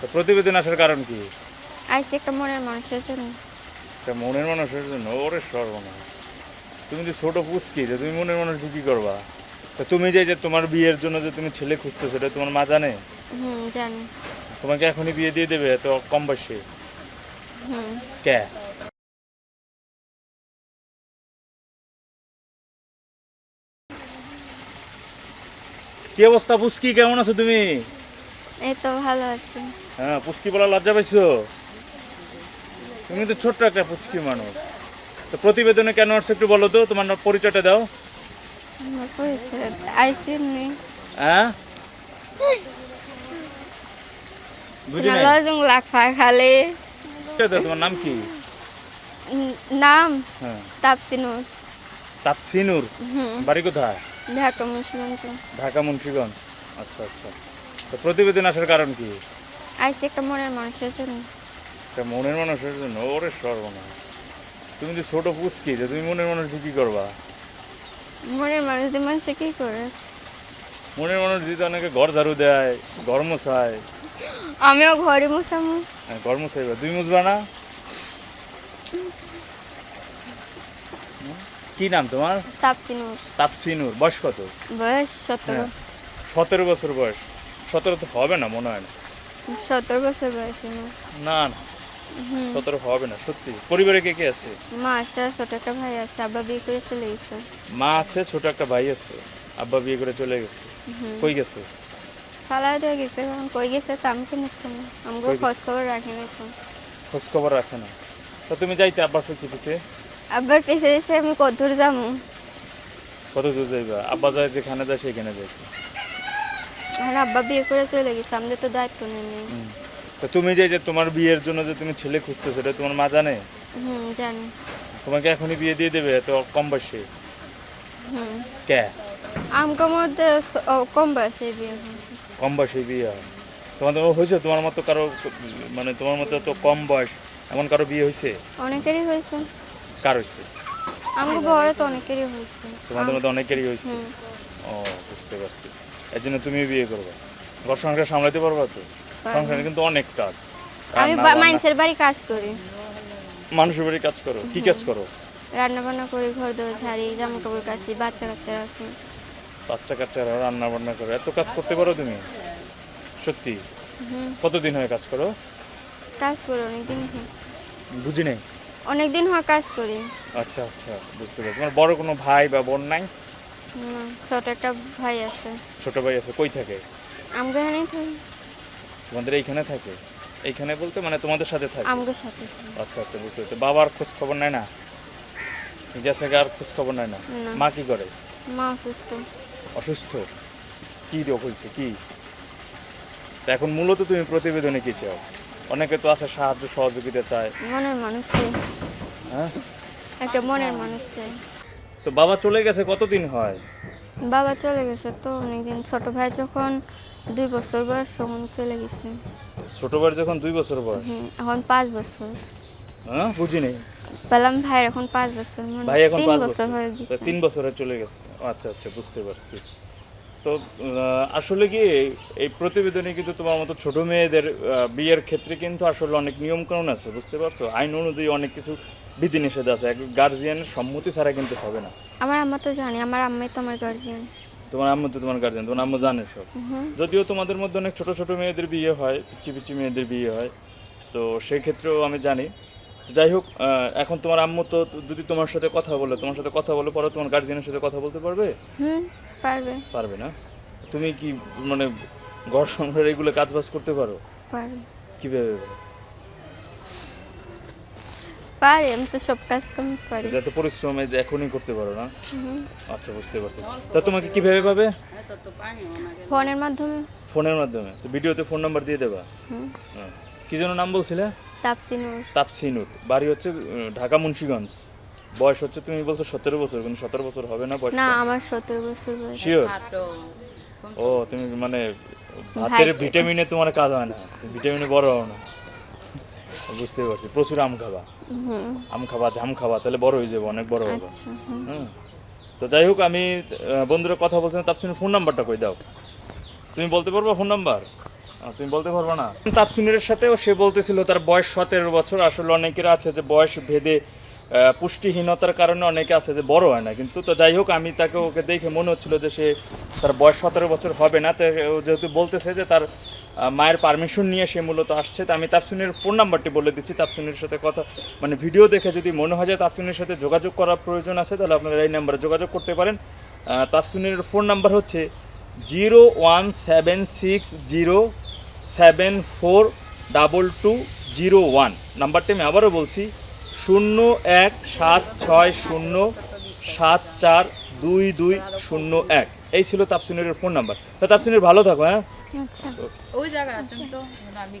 তো প্রতিবেদন আসার কারণ কি? আইসি একটা মনের মানুষের জন্য। তা মনের মানুষের জন্য? ওরে সর্বনাশ। তুমি যে ছোট পুচকি যে তুমি মনের মানুষ কি করবা? তা তুমি যে যে তোমার বিয়ের জন্য যে তুমি ছেলে খুঁজছো সেটা তোমার মা জানে? হুম জানি। তোমাকে এখনই বিয়ে দিয়ে দেবে এত কম বয়সে? হুম। কে? কি অবস্থা পুচকি? কেমন আছো তুমি? এই তো ভালো আছি। হ্যাঁ পুচকি বলা লজ্জা পাইছো? তুমি তো ছোট্ট একটা পুচকি মানুষ। তো প্রতিবেদনে কেন আসছো একটু বলো তো তোমার পরিচয়টা দাও। হ্যাঁ? তোমার নাম কি? নাম? হ্যাঁ। তাপসিনুর। তাপসিনুর? বাড়ি কোথায়? ঢাকা মুন্সিগঞ্জ। ঢাকা মুন্সিগঞ্জ। আচ্ছা আচ্ছা। তো প্রতিবেদন আসার কারণ কি? আইসি একটা মনের মানুষের জন্য। তা মনের মানুষের জন্য? ওরে সর্বনাশ। তুমি যে ছোট পুচকি যে তুমি মনের কি করবা? মনের মানুষ দিয়ে মানুষে কি করে? মনের মানুষ দিতে অনেকে ঘর ঝাড়ু দেয় ঘর মোছায়। আমিও ঘরে মুসামু হ্যাঁ, ঘর মোছাইবা। তুমি মুছবা না? কি নাম তোমার? তাপসিনুর। তাপসিনুর। বয়স কত? বয়স সতেরো। হ্যাঁ। সতেরো বছর বয়স। সতেরো তো হবে না মনে হয় না। সতেরো বছর বয়স না না। সতেরো হবে না সত্যি। পরিবারে কে কে আছে? মা আছে আর ছোট একটা ভাই আছে আব্বা বিয়ে করে চলে গেছে। মা আছে ছোট একটা ভাই আছে আব্বা বিয়ে করে চলে গেছে। কই গেছে? ফালা দিয়ে গেছে এখন কই গেছে তো আমি কেন না। আমাকে খোঁজ খবর রাখি না এখন। খোঁজ খবর রাখে না। তো তুমি যাইতে আব্বার পিছে পিছে আবার পেছে পেছে আমি কত দূর যাব? কত দূর যাইবা? আব্বা যায় যেখানে যায় সেখানে যাই আর আব্বা বিয়ে করে চলে গেছে আমাদের তো দায়িত্ব নেই। নেই তো তুমি যে যে তোমার বিয়ের জন্য যে তুমি ছেলে খুঁজছো সেটা তোমার মা জানে? হুম জানি। তোমাকে এখনই বিয়ে দিয়ে দেবে এত কম বয়সে? হুম। কে? আমকে মধ্যে কম বয়সে বিয়ে হয়েছে। কম বয়সে বিয়ে? হয় তোমাদের হয়েছে? তোমার মতো কারও মানে তোমার মতো তো কম বয়স এমন কারও বিয়ে হয়েছে? অনেকেরই হয়েছে। কার হয়েছে? ঘরে তো অনেকেরই হয়েছে। তোমাদের মতো অনেকেরই হয়েছে? ও বুঝতে পারছি। এর জন্য তুমি বিয়ে করবে। ঘর সংসার সামলাতে পারবা তো? সংসারে কিন্তু অনেক কাজ। আমি মানুষের বাড়ি কাজ করি। মানুষের বাড়ি কাজ করো? কি কাজ করো? রান্না বান্না করি ঘর দোর ঝাড়ি জামা কাপড় কাচি বাচ্চা কাচ্চা রাখি। বাচ্চা কাচ্চারা রান্না বান্না করো। এত কাজ করতে পারো তুমি? সত্যি? কতদিন হয় কাজ করো? কাজ করি অনেকদিন বুঝি নাই অনেকদিন হয় কাজ করি। আচ্ছা আচ্ছা বুঝতে পারছি। তোমার বড় কোনো ভাই বা বোন নাই? ছোট একটা ভাই আছে। ছোট ভাই আছে কই থাকে? থাকি। তোমাদের এইখানে থাকে? এইখানে বলতে মানে তোমাদের সাথে থাকে? আমগোর সাথে আচ্ছা আচ্ছা বুঝতে পারছি। বাবার খোঁজ খবর নেয় না? গেছে আর খোঁজ খবর নেয় না? না। মা কি করে? মা অসুস্থ। অসুস্থ? কি রোগ হয়েছে কি? তা এখন মূলত তুমি প্রতিবেদনে কি চাও? অনেকে তো আছে সাহায্য সহযোগিতা চায়। মনের মানুষ চাই। হ্যাঁ? একটা মনের মানুষ চাই। তো বাবা চলে গেছে কতদিন হয়? বাবা চলে গেছে তো অনেকদিন। ছোট ভাই যখন দুই বছর বয়স তখন চলে গেছে। ছোট ভাই যখন দুই বছর বয়স? এখন পাঁচ বছর। হ্যাঁ বুঝি নেই। পেলাম ভাই এখন পাঁচ বছর মানে ভাই এখন পাঁচ বছর বছর। হয়ে গেছে। তিন বছরে চলে গেছে। আচ্ছা আচ্ছা বুঝতে পারছি। তো আসলে কি এই প্রতিবেদনে কিন্তু তোমার মতো ছোট মেয়েদের বিয়ের ক্ষেত্রে কিন্তু আসলে অনেক নিয়ম কানুন আছে বুঝতে পারছ? আইন অনুযায়ী অনেক কিছু বিধিনিষেধ আছে গার্জিয়ানের সম্মতি ছাড়া কিন্তু হবে না। আমার আম্মা তো জানি আমার আম্মাই তো আমার গার্জিয়ান তোমার আম্মু তো তোমার গার্জিয়ান তোমার আম্মু জানে সব। যদিও তোমাদের মধ্যে অনেক ছোট ছোট মেয়েদের বিয়ে হয় পিচি পিচি মেয়েদের বিয়ে হয় তো সেই ক্ষেত্রেও আমি জানি। যাই হোক এখন তোমার আম্মু তো যদি তোমার সাথে কথা বলে তোমার সাথে কথা বলে পরে তোমার গার্জিয়ানের সাথে কথা বলতে পারবে? হুম। পারবে। পারবে না? তুমি কি মানে ঘর সংসার এগুলো কাজ বাজ করতে পারো? পারবে। কীভাবে? পারি আমি তো সব কাজ কাম পারি। যাতে পরিশ্রম এখনই করতে পারো না? আচ্ছা বুঝতে পারছি। তা তোমাকে কীভাবে পাবে? ফোনের মাধ্যমে। ফোনের মাধ্যমে? তো ভিডিওতে ফোন নাম্বার দিয়ে দেবা? হুম। কি যেন নাম বলছিলে? তাপসিনুর তাপসিনুর বাড়ি হচ্ছে ঢাকা মুন্সিগঞ্জ। বয়স হচ্ছে তুমি বলছো সতেরো বছর কিন্তু সতেরো বছর হবে না বয়স না আমার সতেরো বছর বয়স। শিওর ও তুমি মানে ভাতের ভিটামিনে তোমার কাজ হয় না। ভিটামিনে বড় হও না। বুঝতে পারছি প্রচুর আম খাবা। আম খাবা জাম খাবা তাহলে বড় হয়ে যাবে অনেক বড় হবে। আচ্ছা হুম। তো যাই হোক আমি বন্ধুরা কথা বলছেন তাপসিনের ফোন নাম্বারটা কই দাও? তুমি বলতে পারবা ফোন নাম্বার তুমি বলতে পারব না? তাপসুনিরের সাথেও সে বলতেছিল তার বয়স সতেরো বছর। আসলে অনেকের আছে যে বয়স ভেদে পুষ্টিহীনতার কারণে অনেকে আছে যে বড় হয় না। কিন্তু তো যাই হোক, আমি তাকে ওকে দেখে মনে হচ্ছিল যে সে তার বয়স সতেরো বছর হবে না। তো যেহেতু বলতেছে যে তার মায়ের পারমিশন নিয়ে সে মূলত আসছে, তো আমি তাপসুনির ফোন নাম্বারটি বলে দিচ্ছি। তাপসুনির সাথে কথা মানে ভিডিও দেখে যদি মনে হয় যে তাপসুনির সাথে যোগাযোগ করার প্রয়োজন আছে, তাহলে আপনারা এই নাম্বারে যোগাযোগ করতে পারেন। তাপসুনির ফোন নাম্বার হচ্ছে zero one seven six zero seven four double two zero one নাম্বারটি আমি আবারও বলছি শূন্য এক সাত ছয় শূন্য সাত চার দুই দুই শূন্য এক। এই ছিল তাপসিনের ফোন নাম্বার। তা তাপসিনের ভালো থাকো হ্যাঁ? আচ্ছা। ওই জায়গায় আসেন তো। আমি